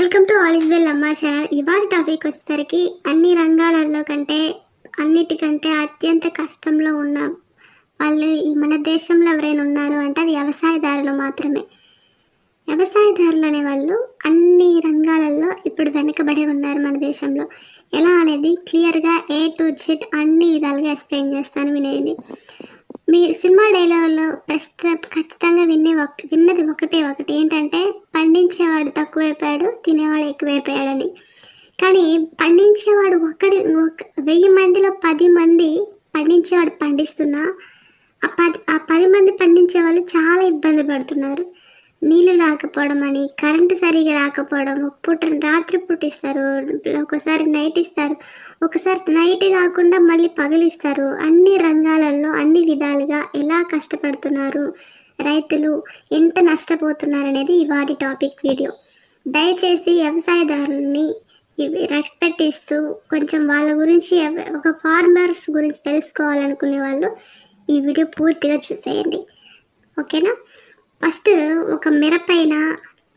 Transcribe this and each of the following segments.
Welcome to all is well అమ్మ channel. ఇవాళ topic వచ్చేసరికి అన్ని రంగాలలో కంటే అన్నిటికంటే అత్యంత కష్టంలో ఉన్న వాళ్ళు ఈ మన దేశంలో ఎవరైనా ఉన్నారు అంటే అది వ్యవసాయదారులు మాత్రమే. వ్యవసాయదారులు అనే వాళ్ళు అన్ని రంగాలలో ఇప్పుడు వెనకబడి ఉన్నారు మన దేశంలో. ఎలా అనేది క్లియర్గా ఏ టు జెడ్ అన్ని విధాలుగా ఎక్స్ప్లెయిన్ చేస్తాను వినేది మీ సినిమా డైలాగులో ప్రస్తుతం ఖచ్చితంగా వినే ఒక విన్నది ఒకటే ఒకటి. ఏంటంటే పండించేవాడు తక్కువైపోయాడు తినేవాడు ఎక్కువైపోయాడని. కానీ పండించేవాడు ఒక్కడి ఒక వెయ్యి మందిలో పది మంది పండించేవాడు పండిస్తున్నా ఆ పది ఆ పది మంది పండించే వాళ్ళు చాలా ఇబ్బంది పడుతున్నారు. నీళ్ళు రాకపోవడం అని కరెంటు సరిగా రాకపోవడం ఒక పూట రాత్రి పూట ఇస్తారు ఒకసారి నైట్ ఇస్తారు ఒకసారి నైట్ కాకుండా మళ్ళీ పగలిస్తారు. అన్ని రంగాలలో అన్ని విధాలుగా ఎలా కష్టపడుతున్నారు రైతులు ఎంత నష్టపోతున్నారు అనేది ఇవాటి టాపిక్ వీడియో. దయచేసి వ్యవసాయదారుని ఇవి రెస్పెక్ట్ ఇస్తూ కొంచెం వాళ్ళ గురించి ఒక ఫార్మర్స్ గురించి తెలుసుకోవాలనుకునే వాళ్ళు ఈ వీడియో పూర్తిగా చూసేయండి. ఓకేనా? ఫస్ట్ ఒక మిరపైన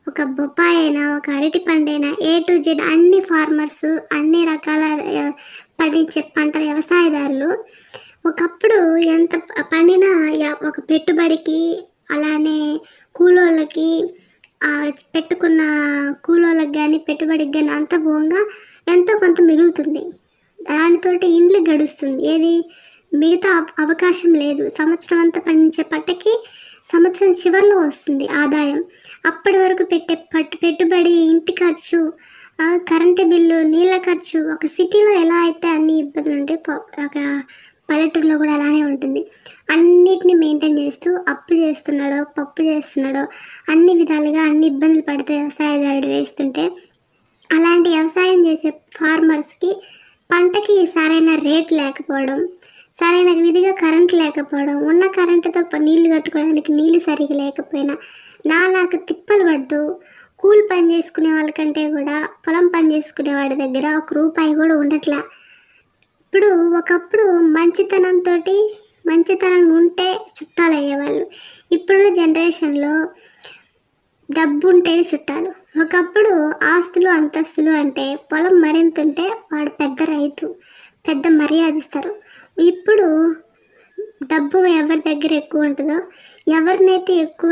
ఒక బొప్పాయి అయినా ఒక అరటి పండైనా ఏ టు జెడ్ అన్ని ఫార్మర్స్ అన్ని రకాల పండించే పంటల వ్యవసాయదారులు ఒకప్పుడు ఎంత పండినా పండిన ఒక పెట్టుబడికి అలానే కూలోళ్ళకి పెట్టుకున్న కూలోళ్ళకి కానీ పెట్టుబడికి కానీ అంత పోగా ఎంతో కొంత మిగులుతుంది. దానితోటి ఇండ్లు గడుస్తుంది. ఏది మిగతా అవకాశం లేదు. సంవత్సరం అంతా పండించే పంటకి సంవత్సరం చివరిలో వస్తుంది ఆదాయం. అప్పటి వరకు పెట్టే పట్టు పెట్టుబడి ఇంటి ఖర్చు కరెంటు బిల్లు నీళ్ళ ఖర్చు ఒక సిటీలో ఎలా అయితే అన్ని ఇబ్బందులు ఉంటాయి ఒక పల్లెటూరులో కూడా అలానే ఉంటుంది. అన్నిటిని మెయింటైన్ చేస్తూ అప్పు చేస్తున్నాడో పప్పు చేస్తున్నాడో అన్ని విధాలుగా అన్ని ఇబ్బందులు పడితే వ్యవసాయదారుడు వేస్తుంటే అలాంటి వ్యవసాయం చేసే ఫార్మర్స్కి పంటకి సరైన రేట్ లేకపోవడం సరైన విధిగా కరెంట్ లేకపోవడం ఉన్న కరెంటుతో నీళ్ళు కట్టుకోవడానికి నీళ్ళు సరిగా లేకపోయినా నాలాగా తిప్పలు పడదు కూలి పని చేసుకునే వాళ్ళకంటే కూడా పొలం పని చేసుకునే వాడి దగ్గర ఒక రూపాయి కూడా ఉండట్లా. ఇప్పుడు ఒకప్పుడు మంచితనంతో మంచితనం ఉంటే చుట్టాలు అయ్యేవాళ్ళు. ఇప్పుడున్న జనరేషన్లో డబ్బు ఉంటేనే చుట్టాలు. ఒకప్పుడు ఆస్తులు అంతస్తులు అంటే పొలం మరింత ఉంటే వాడు పెద్ద రైతు పెద్ద మర్యాద ఇస్తారు ఇప్పుడు డబ్బు ఎవరి దగ్గర ఎక్కువ ఉంటుందో ఎవరినైతే ఎక్కువ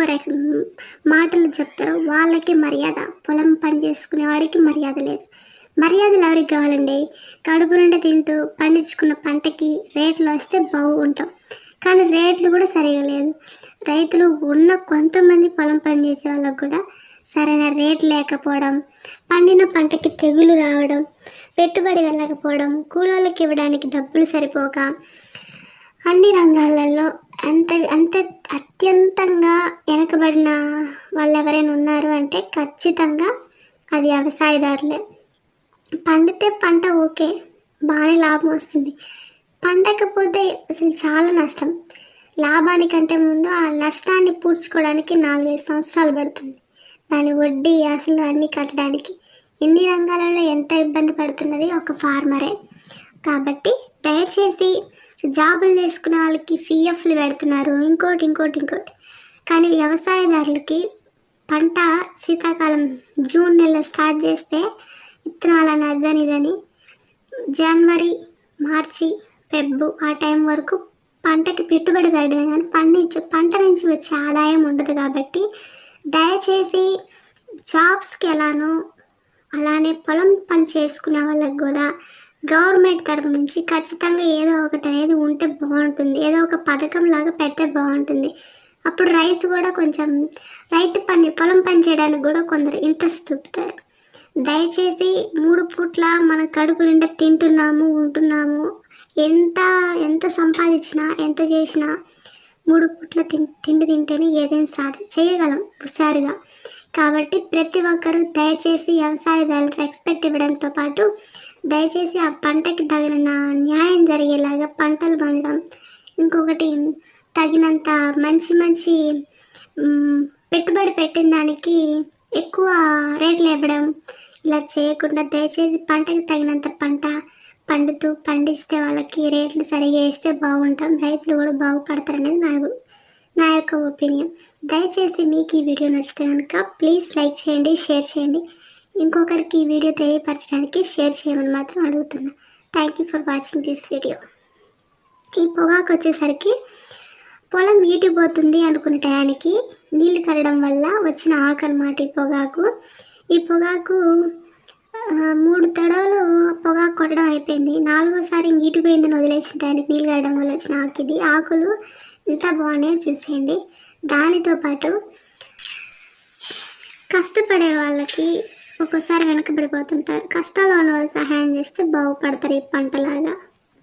మాటలు చెప్తారో వాళ్ళకి మర్యాద పొలం పని చేసుకునే వాడికి మర్యాద లేదు. మర్యాదలు ఎవరికి కావాలండి? కడుపు నిండా తింటూ పండించుకున్న పంటకి రేట్లు వస్తే బాగుంటాం. కానీ రేట్లు కూడా సరిగా లేదు. రైతులు ఉన్న కొంతమంది పొలం పని చేసే వాళ్ళకు కూడా సరైన రేట్ లేకపోవడం పండిన పంటకి తెగులు రావడం పెట్టుబడి వెళ్ళకపోవడం కూలోళ్ళకి ఇవ్వడానికి డబ్బులు సరిపోక అన్ని రంగాలలో అంత అంత అత్యంతంగా వెనకబడిన వాళ్ళు ఎవరైనా ఉన్నారు అంటే ఖచ్చితంగా అది వ్యవసాయదారులే. పండితే పంట ఓకే బాగానే లాభం వస్తుంది. పండకపోతే అసలు చాలా నష్టం. లాభానికంటే ముందు ఆ నష్టాన్ని పూడ్చుకోవడానికి నాలుగైదు సంవత్సరాలు పడుతుంది. దాని వడ్డీ అసలు అన్నీ కట్టడానికి ఇన్ని రంగాలలో ఎంత ఇబ్బంది పడుతున్నది ఒక ఫార్మరే. కాబట్టి దయచేసి జాబులు చేసుకున్న వాళ్ళకి పిఎఫ్లు పెడుతున్నారు. ఇంకోటి ఇంకోటి ఇంకోటి. కానీ వ్యవసాయదారులకి పంట శీతాకాలం జూన్ నెలలో స్టార్ట్ చేస్తే విత్తనాలని అదని ఇదని జనవరి మార్చి ఫెబ్బు ఆ టైం వరకు పంటకి పెట్టుబడి పెట్టడమే కానీ పండించే పంట నుంచి వచ్చే ఆదాయం ఉండదు కాబట్టి దయచేసి జాబ్స్కి ఎలానో అలానే పొలం పని చేసుకునే వాళ్ళకి కూడా గవర్నమెంట్ తరపు నుంచి ఖచ్చితంగా ఏదో ఒకటి అనేది ఉంటే బాగుంటుంది. ఏదో ఒక పథకం లాగా పెడితే బాగుంటుంది. అప్పుడు రైతు కూడా కొంచెం రైతు పని పొలం పని చేయడానికి కూడా కొందరు ఇంట్రెస్ట్ చూపుతారు. దయచేసి మూడు పూట్ల మన కడుపు నిండా తింటున్నాము ఉంటున్నాము. ఎంత ఎంత సంపాదించినా ఎంత చేసినా మూడు పూట్ల తిండి తింటేనే ఏదైనా సాధి చేయగలం హుషారుగా. కాబట్టి ప్రతి ఒక్కరూ దయచేసి వ్యవసాయదారులకు రెస్పెక్ట్ ఇవ్వడంతో పాటు దయచేసి ఆ పంటకి తగిన న్యాయం జరిగేలాగా పంటలు పండడం ఇంకొకటి తగినంత మంచి మంచి పెట్టుబడి పెట్టిన దానికి ఎక్కువ రేట్లు ఇవ్వడం. ఇలా చేయకుండా దయచేసి పంటకి తగినంత పంట పండుతూ పండిస్తే వాళ్ళకి రేట్లు సరిగా వేస్తే బాగుంటాం. రైతులు కూడా బాగుపడతారు అనేది నా నా యొక్క ఒపీనియన్. దయచేసి మీకు ఈ వీడియో నచ్చితే కనుక ప్లీజ్ లైక్ చేయండి షేర్ చేయండి. ఇంకొకరికి ఈ వీడియో తెలియపరచడానికి షేర్ చేయమని మాత్రం అడుగుతున్నా. Thank you for watching this video ఈ పొగాకు వచ్చేసరికి పొలం ఈటిపోతుంది అనుకునే టయానికి నీళ్ళు కరడం వల్ల వచ్చిన ఆకు అనమాట ఈ పొగాకు. ఈ పొగాకు మూడు తడవలు పొగాకు కొట్టడం అయిపోయింది. నాలుగోసారి ఇంగిటిపోయిందని వదిలేసిన టయానికి నీళ్ళు కరడం వల్ల వచ్చిన ఆకు ఇది. ఆకులు ఎంత బాగున్నాయో చూసేయండి. దానితో పాటు కష్టపడే వాళ్ళకి ఒక్కోసారి వెనకబడిపోతుంటారు. కష్టాల్లో ఉన్న వాళ్ళు సహాయం చేస్తే బాగుపడతారు ఈ పంటలాగా.